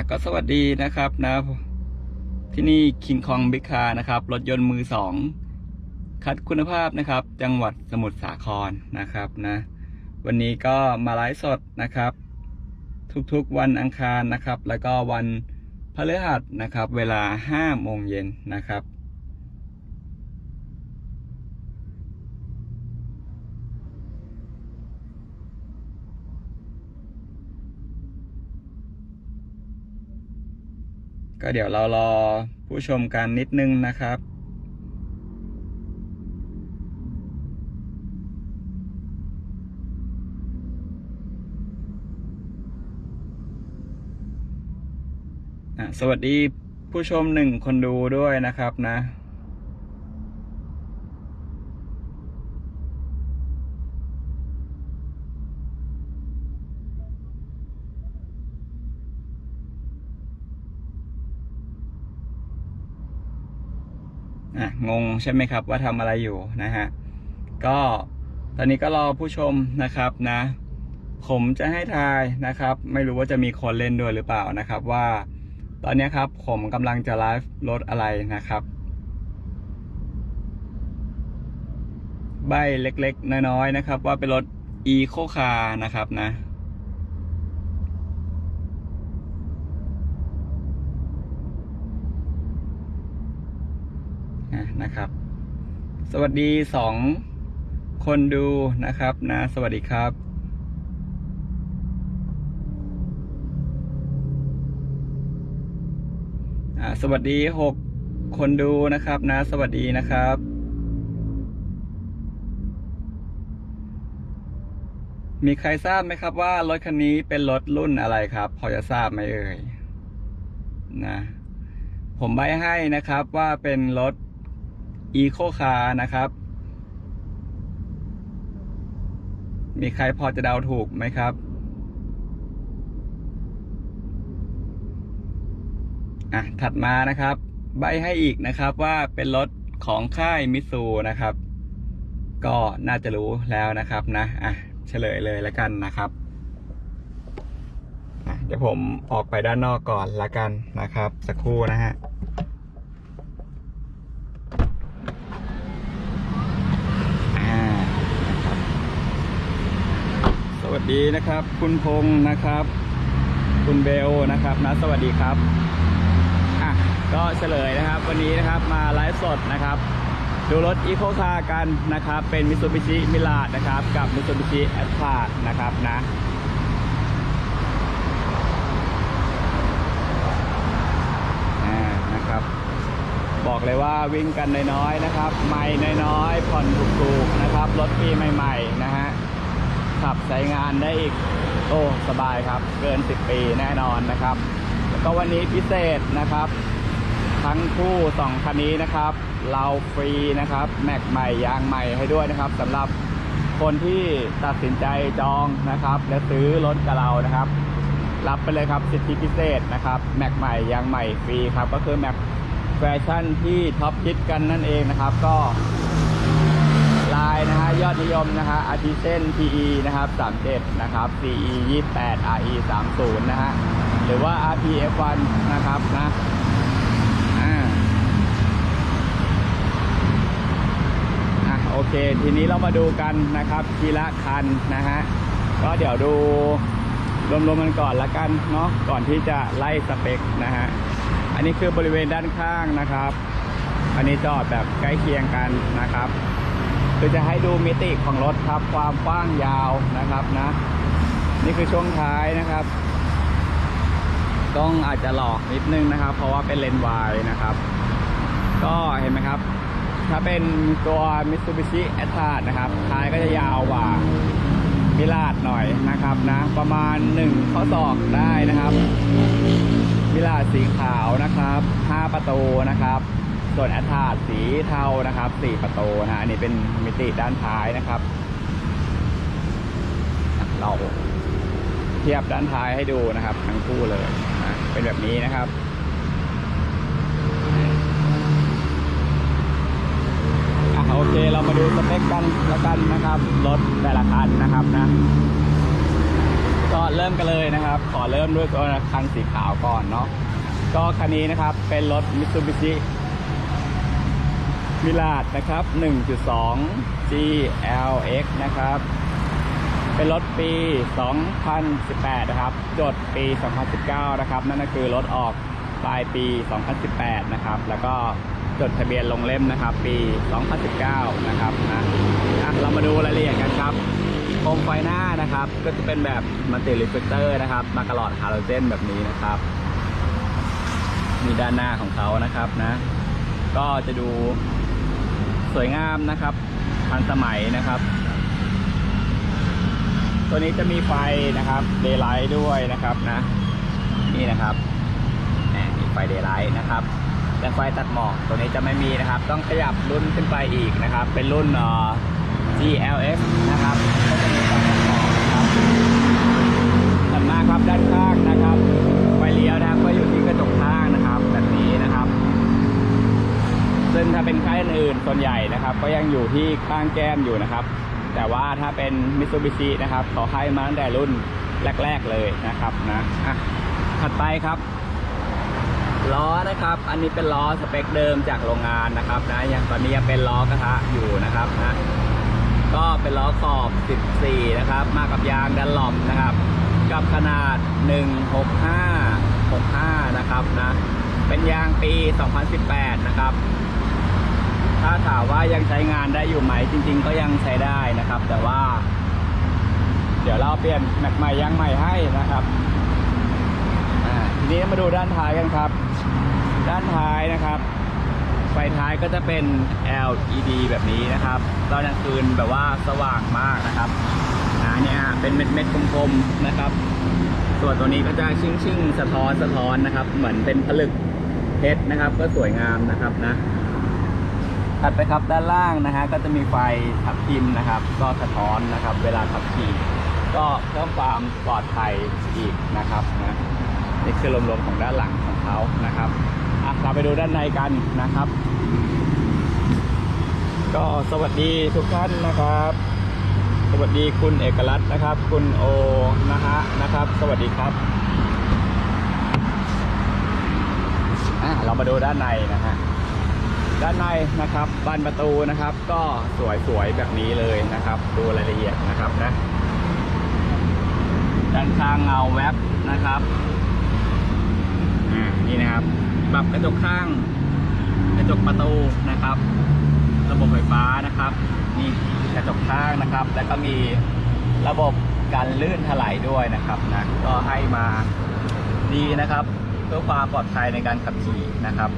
ะก็สวัสดีนะครับนะ ที่นี่คิงคองบิ๊กคานะครับ รถยนต์มือสอง คัดคุณภาพนะครับ จังหวัดสมุทรสาครนะครับนะ วันนี้ก็มาไลฟ์สดนะครับ ทุกๆวันอังคารนะครับ แล้วก็วันพฤหัสนะครับ เวลา5โมงเย็นนะครับ ก็เดี๋ยวเรารอผู้ชมกันนิดนึงนะครับอะสวัสดีผู้ชมหนึ่งคนดูด้วยนะครับนะ อะ งงใช่ไหมครับว่าทำอะไรอยู่นะฮะก็ตอนนี้ก็รอผู้ชมนะครับนะ ผมจะให้ทายนะครับ ไม่รู้ว่าจะมีคนเล่นด้วยหรือเปล่านะครับว่า ตอนนี้ครับผมกำลังจะไลฟ์รถอะไรนะครับ ใบเล็กๆ น้อยๆนะครับ ว่าเป็นรถ Eco Car นะครับนะ อะนะครับ สวัสดีสองคนดูนะครับนะ สวัสดีครับสวัสดีหกคนดูนะครับนะ สวัสดีนะครับมีใครทราบไหมครับว่ารถคันนี้เป็นรถรุ่นอะไรครับ พอจะทราบไหมเอ่ยนะ ผมใบให้นะครับว่าเป็นรถ Eco Car นะครับ มีใครพอจะเดาถูกไหมครับ อะ ถัดมานะครับ ใบให้อีกนะครับว่าเป็นรถของค่ายมิสูนะครับ ก็น่าจะรู้แล้วนะครับนะ อะ เฉลยเลยแล้วกันนะครับเดี๋ยวผมออกไปด้านนอกก่อนละกันนะครับ สักครู่นะฮะ อ่านะครับ สดีนะครับ คุณพงษ์นะครับ คุณเบลนะครับนะสวัสดีครับอะก็เฉลยนะครับ วันนี้นะครับมาไลฟ์สดนะครับ ดูรถอีโคคาร์กันนะครับ เป็นมิ t ซูบิชิมิลาดนะครับ กับมิ t ซูบิชิแอตพานะครับนะอ่านะครับบอกเลยว่าวิ่งกันน้อยๆนะครับ ไม่น้อยๆผ่อนถูกๆนะครับ รถปีใหม่ ๆ นะฮะ ขับใช้งานได้อีก โอ้สบายครับ เกิน 10 ปีแน่นอนนะครับ แล้วก็วันนี้พิเศษนะครับ ทั้งคู่สองคันนี้นะครับ เราฟรีนะครับ แม็กใหม่ยางใหม่ให้ด้วยนะครับสำหรับคนที่ตัดสินใจจองนะครับ และซื้อรถกับเรานะครับ รับไปเลยครับสิทธิพิเศษนะครับแม็กใหม่ยางใหม่ฟรีครับ ก็คือแม็กแฟชั่นที่ท็อปฮิตกันนั่นเองนะครับ ก็ายนะฮะยอดนิยมนะฮะอาทิเช่น PE นะครับ37 นะครับ CE 28 RE 30 นะฮะหรือว่า RPF1 นะครับนะอ่าโอเค ทีนี้เรามาดูกันนะครับทีละคันนะฮะก็เดี๋ยวดูรวมๆกันก่อนละกันเนาะก่อนที่จะไล่สเปคนะฮะอันนี้คือบริเวณด้านข้างนะครับ อันนี้จอดแบบใกล้เคียงกันนะครับ คือจะให้ดูมิติของรถครับความกว้างยาวนะครับนะ นี่คือช่วงท้ายนะครับกล้องอาจจะหลอกนิดนึงนะครับ เพราะว่าเป็นเลนส์วายนะครับ ก็เห็นไหมครับ ถ้าเป็นตัว Mitsubishi a t t a นะครับท้ายก็จะยาวกว่ามิลาดหน่อยนะครับนะ ประมาณ1ข้อศอกได้นะครับมิลาดสีขาวนะครับ 5 ประตูนะครับ ส่วนแอ t ทาสีเทานะครับ4ประตูนะอันนี้เป็นมิติด้านท้ายนะครับ เราเทียบด้านท้ายให้ดูนะครับ ทั้งคู่เลยนะเป็นแบบนี้นะครับอะโอเคเรามาดูสเปคกันแล้วกันนะครับรถแต่ละคันนะครับนะก็เริ่มกันเลยนะครับ ขอเริ่มด้วยตัวคันสีขาวก่อนเนาะก็คันนี้นะครับเป็นรถ Mitsubishi มิลาดนะครับ 1.2 GLX นะครับ เป็นรถปี 2018 นะครับ จดปี 2019 นะครับ นั่นก็คือรถออกปลายปี 2018 นะครับ แล้วก็จดทะเบียนลงเล่มนะครับ ปี 2019 นะครับนะเรามาดูรายละเอียดกันครับโคมไฟหน้านะครับ ก็จะเป็นแบบมัลติรีเฟกเตอร์นะครับ มากระหลอดฮาโลเจนแบบนี้นะครับ มีด้านหน้าของเขานะครับนะ ก็จะดู สวยงามนะครับ ทันสมัยนะครับ ตัวนี้จะมีไฟนะครับเดย์ไลท์ด้วยนะครับนะ นี่นะครับนี่ไฟเดย์ไลท์นะครับแต่ไฟตัดหมอกตัวนี้จะไม่มีนะครับ ต้องขยับรุ่นขึ้นไปอีกนะครับ เป็นรุ่นเอ่อ GLS นะครับก็จะมีไฟตัดหมอกนะครับถัดมาครับด้านข้างนะครับ ไฟเลี้ยวนะครับก็อยู่ที่กระจกข้างนะครับ แบบนี้นะครับ ซึ่งถ้า เป็นค่ายอื่นๆส่วนใหญ่นะครับ ก็ยังอยู่ที่ข้างแก้มอยู่นะครับ แต่ว่าถ้าเป็นมิ t ซูบิชินะครับเขาให้มาตั้งแต่รุ่นแรก ๆเลยนะครับนะอะถัดไปครับล้อนะครับ อันนี้เป็นล้อสเปคเดิมจากโรงงานนะครับนะยังตอนนี้ยังเป็นล้อกระทะอยู่นะครับนะก็เป็นล้อขอบ 14 นะครับ มากับยางดันหลอมนะครับ กับขนาด 165 65 นะครับนะ เป็นยางปี 2018 นะครับ ถ้าถามว่ายังใช้งานได้อยู่ไหมจริง ๆ ก็ยังใช้ได้นะครับ แต่ว่า เดี๋ยวเราเปลี่ยนแม็กใหม่ยางใหม่ให้นะครับทีนี้มาดูด้านท้ายกันครับ ด้านท้ายนะครับ ไฟท้ายก็จะเป็น LED แบบนี้นะครับตอนกลางคืนแบบว่าสว่างมากนะครับอ่าเนี่เป็นเม็ดเม็ดๆกลมๆนะครับ ส่วนตัวนี้ก็จะชิ่งชิ่งๆสะท้อนสะท้อนนะครับ เหมือนเป็นผลึกเพชรนะครับ ก็สวยงามนะครับนะ ถัดไปครับด้านล่างนะฮะก็จะมีไฟขับพิมพ์นะครับ ก็สะท้อนนะครับ เวลาขับขี่ ก็เพิ่มความปลอดภัยอีกนะครับนะนี่คือรวมๆของด้านหลังของเขานะครับอะเราไปดูด้านในกันนะครับ ก็สวัสดีทุกท่านนะครับ สวัสดีคุณเอกลักษณ์นะครับ คุณโอนะฮะนะครับ สวัสดีครับอะเรามาดูด้านในนะฮะ ด้านในนะครับบานประตูนะครับ ก็สวยๆแบบนี้เลยนะครับ ดูรายละเอียดนะครับนะด้านข้างเงาแว็บนะครับอ่านี่นะครับปรับกระจกข้างกระจกประตูนะครับ ระบบไฟฟ้านะครับนี่กระจกข้างนะครับ แล้วก็มีระบบการลื่นถลายด้วยนะครับนะก็ให้มาดีนะครับเพื่อความปลอดภัยในการขับขี่นะครับ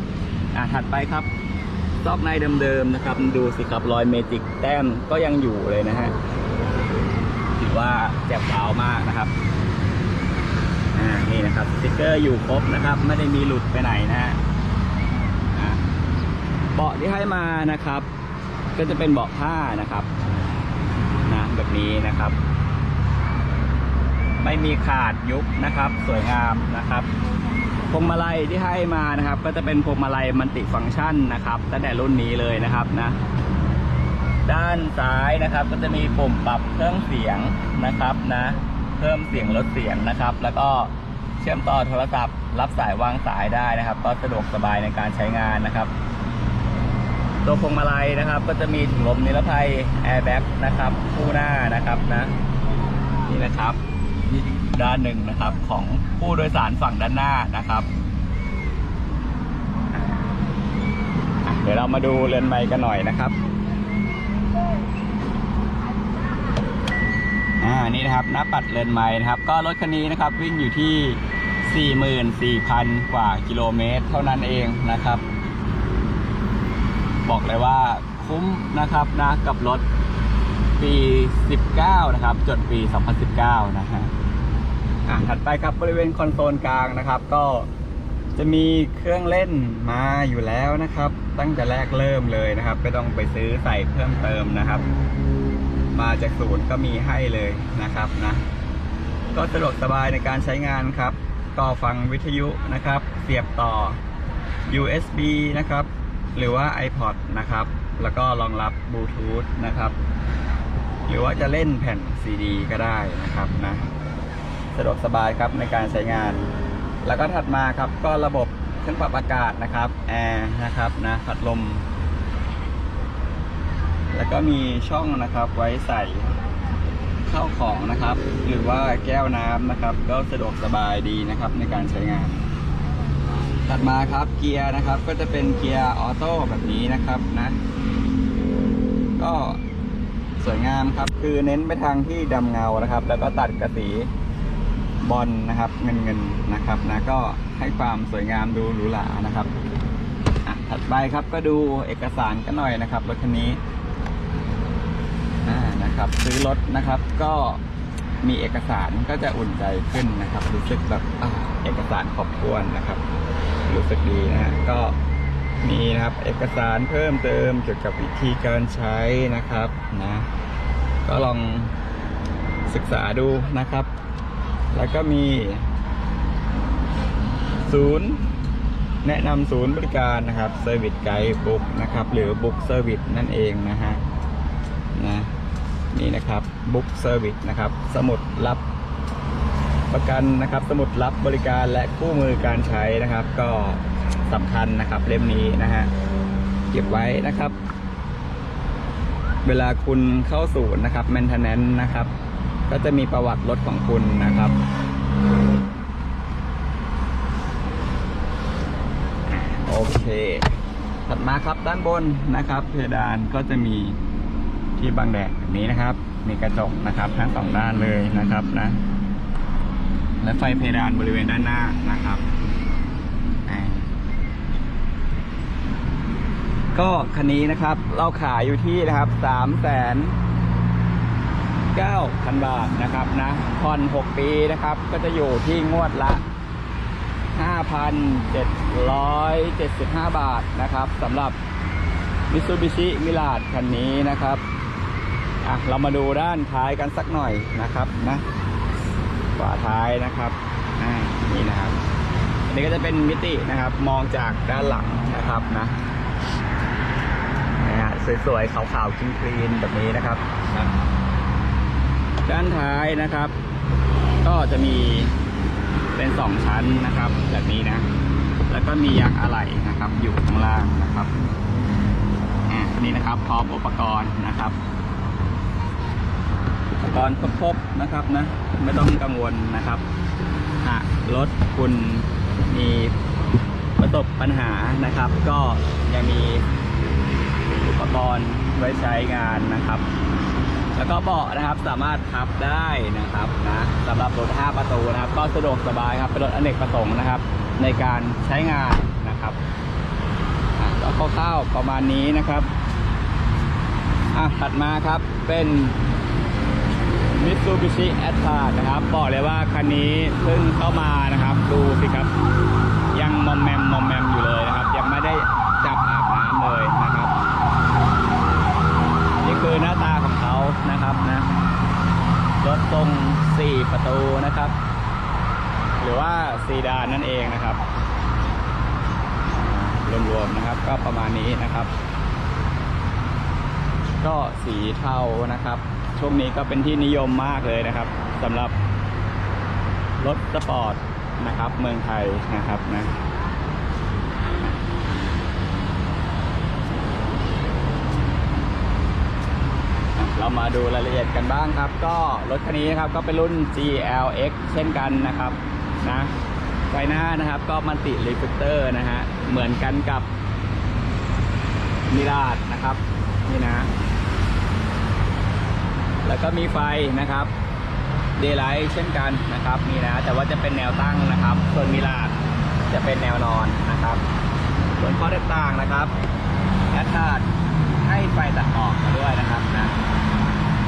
อ่าถัดไปครับ ซอกในเดิมๆนะครับ ดูสิครับรอยเมจิกแต้มก็ยังอยู่เลยนะฮะถือว่าแจ่มว้าวมากนะครับอ่านี่นะครับสติกเกอร์อยู่ครบนะครับ ไม่ได้มีหลุดไปไหนนะฮะเบาะที่ให้มานะครับ ก็จะเป็นเบาะผ้านะครับนะแบบนี้นะครับ ไม่มีขาดยุบนะครับ สวยงามนะครับ พวงมาลัยที่ให้มานะครับ ก็จะเป็นพวงมาลัยมัลติฟังก์ชันนะครับตั้งแต่รุ่นนี้เลยนะครับนะ ด้านซ้ายนะครับก็จะมีปุ่มปรับเครื่องเสียงนะครับนะ เพิ่มเสียงลดเสียงนะครับ แล้วก็เชื่อมต่อโทรศัพท์ รับสายวางสายได้นะครับ ก็สะดวกสบายในการใช้งานนะครับ ตัวพวงมาลัยนะครับ ก็จะมีถุงลมนิรภัยแอร์แบ็กนะครับคู่หน้านะครับนะนี่นะครับ ด้านหนึ่งนะครับ ของผู้โดยสารฝั่งด้านหน้านะครับ เดี๋ยวเรามาดูเรือนไม้กันหน่อยนะครับอ่านี่นะครับหน้าปัดเรือนไม้นะครับ ก็รถคันนี้นะครับวิ่งอยู่ที่ 44,000 กว่ากิโลเมตร เท่านั้นเองนะครับ บอกเลยว่าคุ้มนะครับนะกับรถปี 19 นะครับ จดปี 2019 นะฮะ อะถัดไปครับบริเวณคอนโซลกลางนะครับ ก็จะมีเครื่องเล่นมาอยู่แล้วนะครับ ตั้งแต่แรกเริ่มเลยนะครับไม่ต้องไปซื้อใส่เพิ่มเติมนะครับ มาจากศูนย์ก็มีให้เลยนะครับนะก็สะดวกสบายในการใช้งานครับก็ฟังวิทยุนะครับ เสียบต่อ USB นะครับ หรือว่า iPod นะครับ แล้วก็รองรับบลูทูธนะครับ หรือว่าจะเล่นแผ่นซีดีก็ได้นะครับนะ สะดวกสบายครับในการใช้งาน แล้วก็ถัดมาครับก็ระบบเครื่องปรับอากาศนะครับแอร์นะครับนะพัดลม แล้วก็มีช่องนะครับไว้ใส่ข้าวของนะครับ หรือว่าแก้วน้ำนะครับ ก็สะดวกสบายดีนะครับในการใช้งาน ถัดมาครับเกียร์นะครับก็จะเป็นเกียร์ออโต้แบบนี้นะครับนะ ก็สวยงามครับคือเน้นไปทางที่ดำเงานะครับ แล้วก็ตัดกระสี บอลนะครับ เงินเงินนะครับนะก็ให้ความสวยงามดูหรูหรานะครับอะถัดไปครับก็ดูเอกสารกันหน่อยนะครับรถคันนี้อ่านะครับซื้อรถนะครับก็มีเอกสารก็จะอุ่นใจขึ้นนะครับ รู้สึกแบบอ่าเอกสารครบถ้วนนะครับ รู้สึกดีนะฮะก็มีนะครับเอกสารเพิ่มเติมเกี่ยวกับวิธีการใช้นะครับนะ ก็ลองศึกษาดูนะครับ แล้วก็มี ศูนย์ แนะนำศูนย์บริการนะครับ Service Guide Book นะครับ หรือ Book Service นั่นเองนะฮะนะนี่นะครับ Book Service นะครับ สมุดรับประกันนะครับ สมุดรับบริการและคู่มือการใช้นะครับ ก็สำคัญนะครับเล่มนี้นะฮะเก็บไว้นะครับ เวลาคุณเข้าศูนย์นะครับ maintenance นะครับ ก็จะมีประวัติรถของคุณนะครับ โอเคถัดมาครับด้านบนนะครับ เพดานก็จะมีที่บังแดดแบบนี้นะครับ มีกระจกนะครับทั้งสองด้านเลยนะครับนะ และไฟเพดานบริเวณด้านหน้านะครับก็คันนี้นะครับ เราขายอยู่ที่นะครับสามแสน เก้าพันบาทนะครับนะผ่อนหกปีนะครับ ก็จะอยู่ที่งวดละ 5,775 บาทนะครับสำหรับ Mitsubishi m i r a g e คันนี้นะครับอะเรามาดูด้านท้ายกันสักหน่อยนะครับนะฝาท้ายนะครับอ่านี่นะครับ อันนี้ก็จะเป็นมิตินะครับ มองจากด้านหลังนะครับนะนะฮะสวยๆขาวๆคลีนๆแบบนี้นะครับนะ ด้านท้ายนะครับ ก็จะมีเป็นสองชั้นนะครับ แบบนี้นะ แล้วก็มียางอะไหล่นะครับ อยู่ข้างล่างนะครับอ่านนี้นะครับพร้อมอุปกรณ์นะครับอุปกรณ์ครบๆนะครับนะไม่ต้องกังวลนะครับหากรถคุณมีประสบปัญหานะครับ ก็ยังมีอุปกรณ์ไว้ใช้งานนะครับ แล้วก็เบาะนะครับสามารถพับได้นะครับนะสำหรับรถ 5 ประตูนะครับ ก็สะดวกสบายครับเป็นรถอเนกประสงค์นะครับ ในการใช้งานนะครับก็คร่าวๆประมาณนี้นะครับอะถัดมาครับเป็น Mitsubishi a t t a นะครับบอกเลยว่าคันนี้เพิ่งเข้ามานะครับ ดูสิครับ ยังมอมแมมมอมแมมอยู่เลยนะครับ ยังไม่ได้จับอาบน้ำเลยนะครับ นี่คือหน้าตาของเขา นะครับนะรถทรง4ประตูนะครับ หรือว่าซีดานนั่นเองนะครับรวมๆนะครับ ก็ประมาณนี้นะครับ ก็สีเทานะครับ ช่วงนี้ก็เป็นที่นิยมมากเลยนะครับสำหรับรถสปอร์ตนะครับ เมืองไทยนะครับนะ เรามาดูรายละเอียดกันบ้างครับ ก็รถคันนี้นะครับก็เป็นรุ่น GLX เช่นกันนะครับนะไฟหน้านะครับก็มันติรีฟกเตอร์นะฮะเหมือนกันกับมิราดนะครับนี่นะ แล้วก็มีไฟนะครับเดย์ไลท์เช่นกันนะครับนี่นะแต่ว่าจะเป็นแนวตั้งนะครับ ส่วนมิราดจะเป็นแนวนอนนะครับ ส่วนข้อแตกต่างนะครับแอดทาด ให้ไฟตัดออกมาด้วยนะครับนะ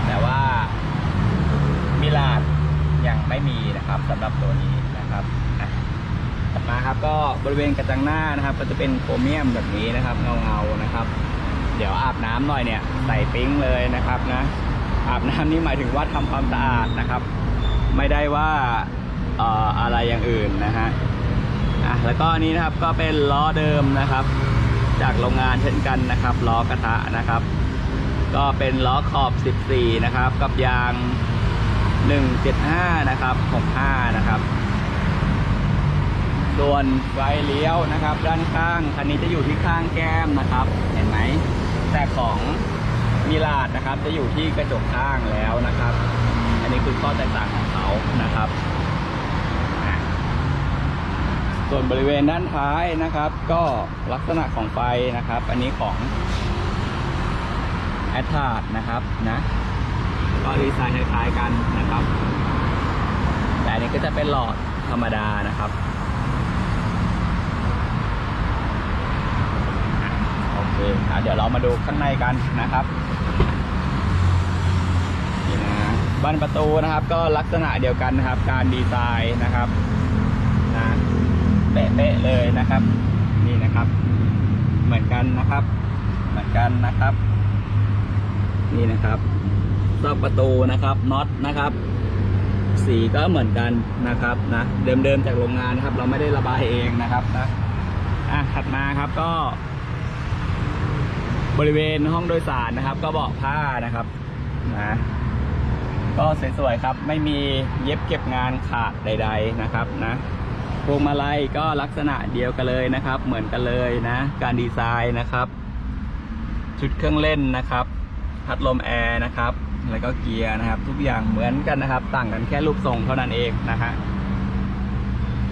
แต่ว่ามิลาดยังไม่มีนะครับสำหรับตัวนี้นะครับอะถัดมาครับก็บริเวณกระจังหน้านะครับ ก็จะเป็นโครเมียมแบบนี้นะครับเงาเงาๆนะครับ เดี๋ยวอาบน้ำหน่อยเนี่ยใส่ปิ๊งเลยนะครับนะ อาบน้ำนี่หมายถึงว่าทำความสะอาดนะครับ ไม่ได้ว่าเอ่ออะไรอย่างอื่นนะฮะอะแล้วก็อันนี้นะครับก็เป็นล้อเดิมนะครับ จากโรงงานเช่นกันนะครับล้อกระทะนะครับ ก็เป็นล้อขอบ 14 นะครับ กับยาง 175 นะครับ 65 นะครับ ส่วนไฟเลี้ยวนะครับ ด้านข้างคันนี้จะอยู่ที่ข้างแก้มนะครับ เห็นไหมแต่ของมิลาดนะครับ จะอยู่ที่กระจกข้างแล้วนะครับ อันนี้คือข้อแตกต่างของเขานะครับ ส่วนบริเวณด้านท้ายนะครับ ก็ลักษณะของไฟนะครับ อันนี้ของแอทาร์ดนะครับนะก็ดีไซน์คล้ายๆกันนะครับ แต่อันนี้ก็จะเป็นหลอดธรรมดานะครับโอเคอะเดี๋ยวเรามาดูข้างในกันนะครับนี่นะบานประตูนะครับ ก็ลักษณะเดียวกันนะครับ การดีไซน์นะครับ เป๊ะๆเลยนะครับ นี่นะครับ เหมือนกันนะครับ เหมือนกันนะครับ นี่นะครับซอกประตูนะครับน็อตนะครับ สีก็เหมือนกันนะครับนะเดิมๆจากโรงงานนะครับ เราไม่ได้ระบายเองนะครับนะอะถัดมาครับก็ บริเวณห้องโดยสารนะครับ ก็เบาะผ้านะครับนะก็สวยๆครับ ไม่มีเย็บเก็บงานขาดใด ๆนะครับนะ พวงมาลัยก็ลักษณะเดียวกันเลยนะครับ เหมือนกันเลยนะ การดีไซน์นะครับ ชุดเครื่องเล่นนะครับ พัดลมแอร์นะครับ แล้วก็เกียร์นะครับ ทุกอย่างเหมือนกันนะครับ ต่างกันแค่รูปทรงเท่านั้นเองนะฮะ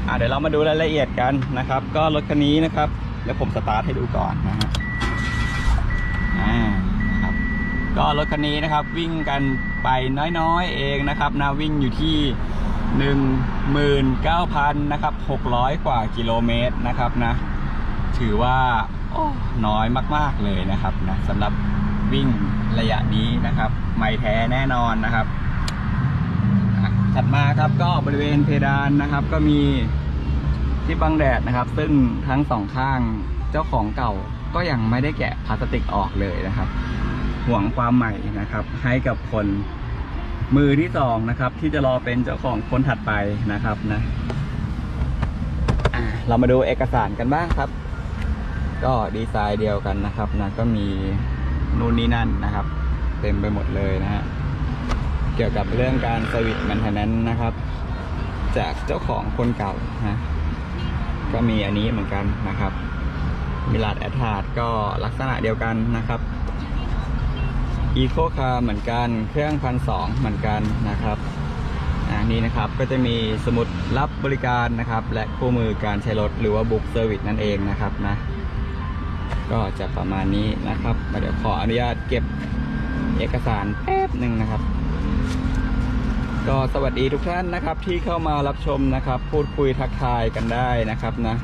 อะเดี๋ยวเรามาดูรายละเอียดกันนะครับ ก็รถคันนี้นะครับเดี๋ยวผมสตาร์ทให้ดูก่อนนะฮะอ่าครับก็รถคันนี้นะครับ วิ่งกันไปน้อยๆเองนะครับนะวิ่งอยู่ที่ 19,000นะครับ600 กว่ากิโลเมตรนะครับนะถือว่าโอ้น้อยมากๆเลยนะครับนะสำหรับวิ่งระยะนี้นะครับ ไม่แท้แน่นอนนะครับอะถัดมาครับก็บริเวณเพดานนะครับ ก็มีที่บังแดดนะครับ ซึ่งทั้งสองข้างเจ้าของเก่าก็ยังไม่ได้แกะพลาสติกออกเลยนะครับ ห่วงความใหม่นะครับ ให้กับคน มือที่สองนะครับ ที่จะรอเป็นเจ้าของคนถัดไปนะครับนะเรามาดูเอกสารกันบ้างครับ ก็ดีไซน์เดียวกันนะครับนะก็มีนู่นนี่นั่นนะครับ เต็มไปหมดเลยนะฮะเกี่ยวกับเรื่องการสวิตแมนเทนแนนนะครับ จากเจ้าของคนเก่านะก็มีอันนี้เหมือนกันนะครับมิลาดแอทาร์ดก็ลักษณะเดียวกันนะครับ อีโคคาร์เหมือนกัน เครื่องพันสองเหมือนกันนะครับอันนี้นะครับก็จะมีสมุดรับบริการนะครับ และคู่มือการใช้รถหรือว่าบุ๊กเซอร์วิสนั่นเองนะครับนะ ก็จะประมาณนี้นะครับเดี๋ยวขออนุญาตเก็บเอกสารแป๊บหนึ่งนะครับ ก็สวัสดีทุกท่านนะครับที่เข้ามารับชมนะครับ พูดคุยทักทายกันได้นะครับนะ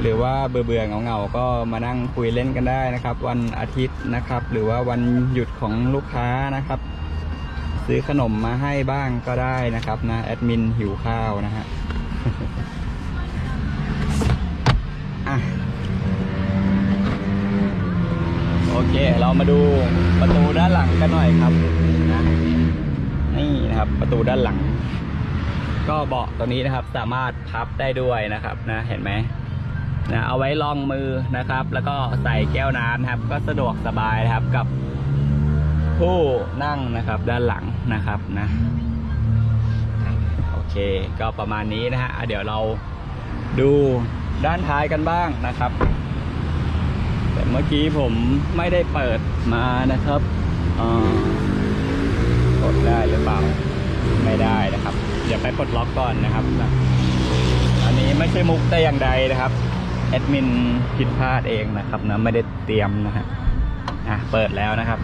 หรือว่าเบื่อเบื่อเงาเงาก็มานั่งคุยเล่นกันได้นะครับ วันอาทิตย์นะครับ หรือว่าวันหยุดของลูกค้านะครับ ซื้อขนมมาให้บ้างก็ได้นะครับนะแอดมินหิวข้าวนะฮะอะโอเค เรามาดูประตูด้านหลังกันหน่อยครับนะนี่นะครับประตูด้านหลัง ก็เบาะตัวนี้นะครับสามารถพับได้ด้วยนะครับนะเห็นไหม นะเอาไว้รองมือนะครับ แล้วก็ใส่แก้วน้ำนะครับ ก็สะดวกสบายนะครับกับผู้นั่งนะครับด้านหลังนะครับนะโอเคก็ประมาณนี้นะฮะเดี๋ยวเราดูด้านท้ายกันบ้างนะครับ แต่เมื่อกี้ผมไม่ได้เปิดมานะครับกดได้หรือเปล่าไม่ได้นะครับ เดี๋ยวไปปลดล็อกก่อนนะครับ อันนี้ไม่ใช่มุกแต่อย่างใดนะครับ แอดมินผิดพลาดเองนะครับนะไม่ได้เตรียมนะฮะอะเปิดแล้วนะครับ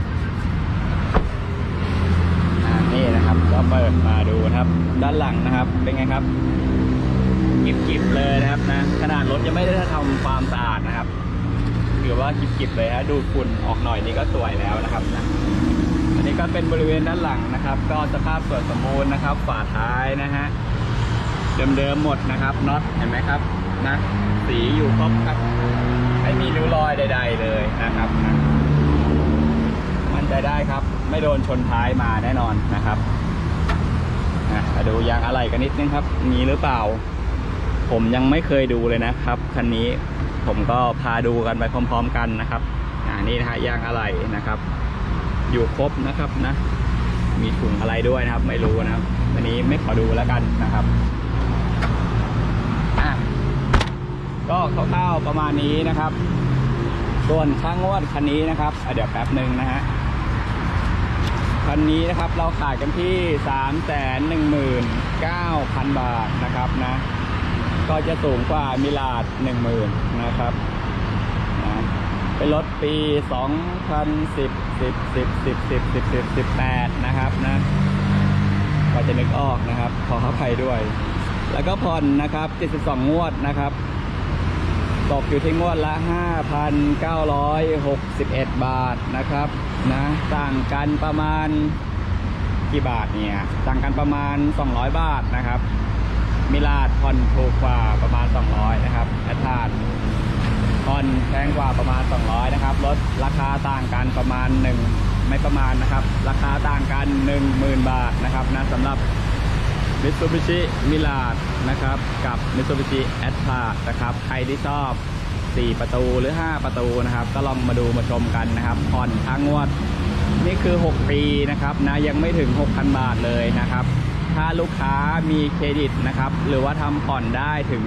อ่านี่นะครับ ก็เปิดมาดูนะครับ ด้านหลังนะครับ เป็นไงครับกิบๆเลยนะครับนะขนาดรถยังไม่ได้ทำความสะอาดนะครับถือว่ากิบๆเลยฮะดูดฝุ่นออกหน่อยนี่ก็สวยแล้วนะครับนะอันนี้ก็เป็นบริเวณด้านหลังนะครับ ก็สภาพสวยสมบูรณ์นะครับ ฝาท้ายนะฮะเดิมๆหมดนะครับน็อตเห็นไหมครับ นะ สีอยู่ครบครับ ไม่มีริ้วรอยใด ๆ เลยนะครับนะมั่นใจได้ครับ ไม่โดนชนท้ายมาแน่นอนนะครับอะมาดูยางอะไหล่กันนิดนึงครับ มีหรือเปล่า ผมยังไม่เคยดูเลยนะครับคันนี้ผมก็พาดูกันไปพร้อม ๆ กันนะครับอ่านี่นะฮะยางอะไหล่นะครับ อยู่ครบนะครับนะ มีถุงอะไรด้วยนะครับ ไม่รู้นะครับวันนี้ไม่ขอดูแล้วกันนะครับอะ ก็คร่าวๆประมาณนี้นะครับ ส่วนช่างงวดคันนี้นะครับเดี๋ยวแป๊บหนึ่งนะฮะคันนี้นะครับเราขายกันที่3 1 9 0 0 0บาทนะครับนะ ก็จะสูงกว่ามิลาด10,000นนะครับนะเป็นรถปี2010 10 10 10 10 10 10 18นะครับนะก็จะนึกออกนะครับ ขอเข้าใครด้วย แล้วก็ผ่อนนะครับ72งวดนะครับ ตกอยู่ที่งวดละ 5,961 บาทนะครับนะต่างกันประมาณกี่บาทเนี่ยต่างกันประมาณ 200 บาทนะครับมิลาดผ่อนถูกกว่าประมาณ 200 นะครับแอทาดผ่อนแพงกว่าประมาณ 200 นะครับรถราคาต่างกันประมาณ 1 ไม่ประมาณนะครับ ราคาต่างกัน 10,000 บาทนะครับนะสำหรับ มิตซูบิชิมิลาดนะครับ กับมิตซูบิชิแอตพานะครับ ใครที่ชอบ 4 ประตูหรือ 5 ประตูนะครับ ก็ลองมาดูมาชมกันนะครับ ผ่อนทางงวด นี่คือ 6 ปีนะครับนะ ยังไม่ถึง 6,000 บาทเลยนะครับ ถ้าลูกค้ามีเครดิตนะครับ หรือว่าทำผ่อนได้ถึง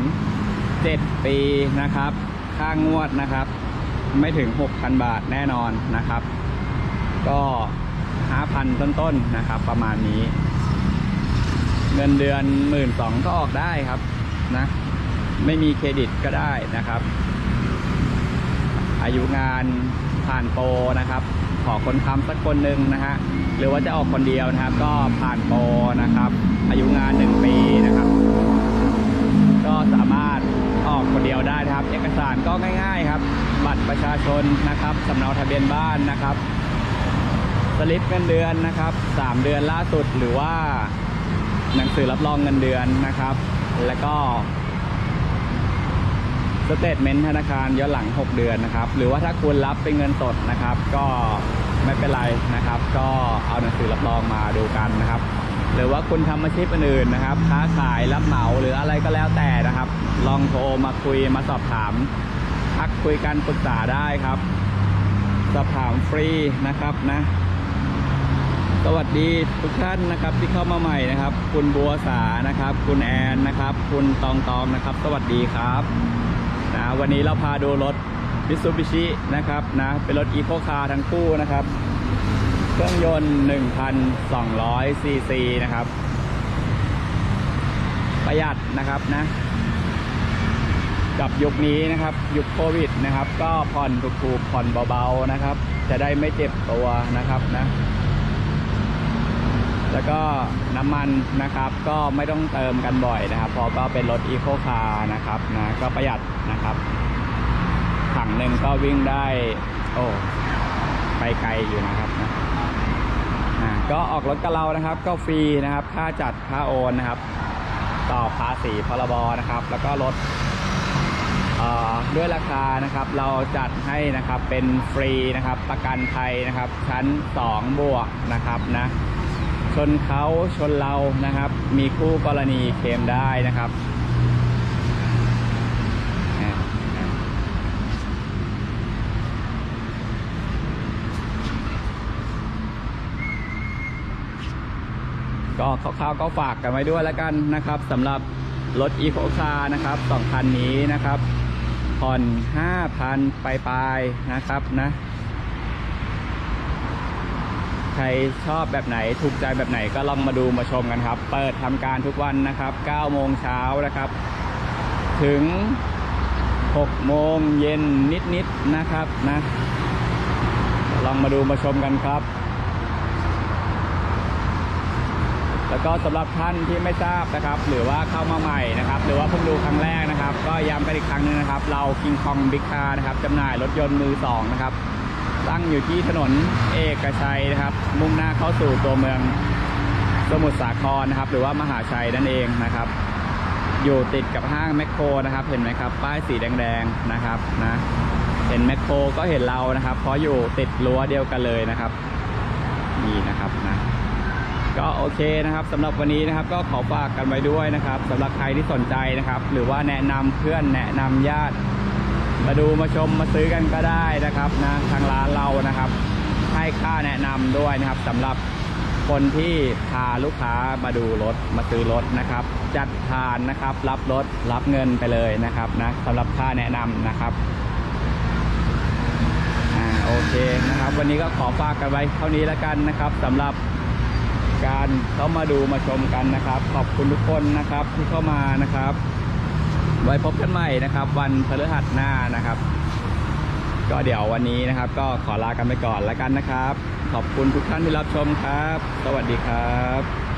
7 ปีนะครับ ค่างวดนะครับ ไม่ถึง 6,000 บาทแน่นอนนะครับ ก็ 5,000 ต้นๆนะครับ ประมาณนี้ เงินเดือนหมื่นสองก็ออกได้ครับนะ ไม่มีเครดิตก็ได้นะครับ อายุงานผ่านโปรนะครับ ขอคนทำสักคนหนึ่งนะฮะหรือว่าจะออกคนเดียวนะครับ ก็ผ่านโปรนะครับ อายุงานหนึ่งปีนะครับ ก็สามารถออกคนเดียวได้นะครับ เอกสารก็ง่าย ๆครับ บัตรประชาชนนะครับสำเนาทะเบียนบ้านนะครับสลิปเงินเดือนนะครับ 3 เดือนล่าสุดหรือว่า หนังสือรับรองเงินเดือนนะครับ แล้วก็สเตทเมนต์ธนาคารย้อนหลัง 6 เดือนนะครับ หรือว่าถ้าคุณรับเป็นเงินสดนะครับ ก็ไม่เป็นไรนะครับ ก็เอาหนังสือรับรองมาดูกันนะครับ หรือว่าคุณทำอาชีพอื่นนะครับ ค้าขายรับเหมาหรืออะไรก็แล้วแต่นะครับ ลองโทรมาคุยมาสอบถามทักคุยกันปรึกษาได้ครับ สอบถามฟรีนะครับนะ สวัสดีทุกท่านนะครับที่เข้ามาใหม่นะครับ คุณบัวสานะครับ คุณแอนนะครับ คุณตองตองนะครับ สวัสดีครับนะวันนี้เราพาดูรถมิ t ซูบิชินะครับนะเป็นรถอีโคคาร์ทั้งคู่นะครับ เครื่องยนต์ 1,200ซีซีนะครับ ประหยัดนะครับนะ กับยุคนี้นะครับ ยุคโควิดนะครับ ก็ผ่อนถูกๆผ่อนเบาๆนะครับ จะได้ไม่เจ็บตัวนะครับนะ แล้วก็น้ำมันนะครับก็ไม่ต้องเติมกันบ่อยนะครับเพราะก็เป็นรถอีโคคาร์นะครับนะก็ประหยัดนะครับถังหนึ่งก็วิ่งได้ โอ้ไปไกลอยู่นะครับนะก็ออกรถกับเรานะครับ ก็ฟรีนะครับ ค่าจัดค่าโอนนะครับ ต่อภาษีพรบนะครับ แล้วก็รถด้วยราคานะครับเราจัดให้นะครับเป็นฟรีนะครับประกันภัยนะครับชั้น 2 บวกนะครับนะ ชนเขาชนเรานะครับ มีคู่กรณีเคลมได้นะครับอ่าอ่าก็คร่าวๆก็ฝากกันไว้ด้วยแล้วกันนะครับสำหรับรถอีโคคาร์นะครับสองคันนี้นะครับ ผ่อน 5,000ปลายๆนะครับนะ รชอบแบบไหนถูกใจแบบไหนก็ลองมาดูมาชมกันครับ เปิดทำการทุกวันนะครับ9โมงเช้านะครับ ถึง 6 โมงเย็นนิดๆนะครับนะ ลองมาดูมาชมกันครับ แล้วก็สำหรับท่านที่ไม่ทราบนะครับ หรือว่าเข้ามาใหม่นะครับ หรือว่าเพิ่งดูครั้งแรกนะครับ ก็ย้ำกันอีกครั้งหนึงนะครับ เราคิงคองบิ๊กคาร์นะครับจำหน่ายรถยนต์มือสองนะครับ ตั้งอยู่ที่ถนนเอกชัยนะครับ มุ่งหน้าเข้าสู่ตัวเมืองสมุทรสาครนะครับ หรือว่ามหาชัยนั่นเองนะครับ อยู่ติดกับห้างแมคโครนะครับ เห็นไหมครับ ป้ายสีแดงๆนะครับนะเห็นแมคโครก็เห็นเรานะครับ เพราะอยู่ติดรั้วเดียวกันเลยนะครับนี่นะครับนะก็โอเคนะครับสำหรับวันนี้นะครับ ก็ขอฝากกันไว้ด้วยนะครับสำหรับใครที่สนใจนะครับ หรือว่าแนะนำเพื่อนแนะนำญาติ มาดูมาชมมาซื้อกันก็ได้นะครับนะทางร้านเรานะครับ ให้ค่าแนะนำด้วยนะครับสำหรับคนที่พาลูกค้ามาดูรถมาซื้อรถนะครับ จัดทานนะครับ รับรถรับเงินไปเลยนะครับนะสำหรับค่าแนะนำนะครับอ่าโอเคนะครับ วันนี้ก็ขอฝากกันไว้เท่านี้แล้วกันนะครับสำหรับการเข้ามาดูมาชมกันนะครับ ขอบคุณทุกคนนะครับที่เข้ามานะครับ ไว้พบกันใหม่นะครับ วันพฤหัสหน้านะครับ ก็เดี๋ยววันนี้นะครับ ก็ขอลากันไปก่อนแล้วกันนะครับ ขอบคุณทุกท่านที่รับชมครับ สวัสดีครับ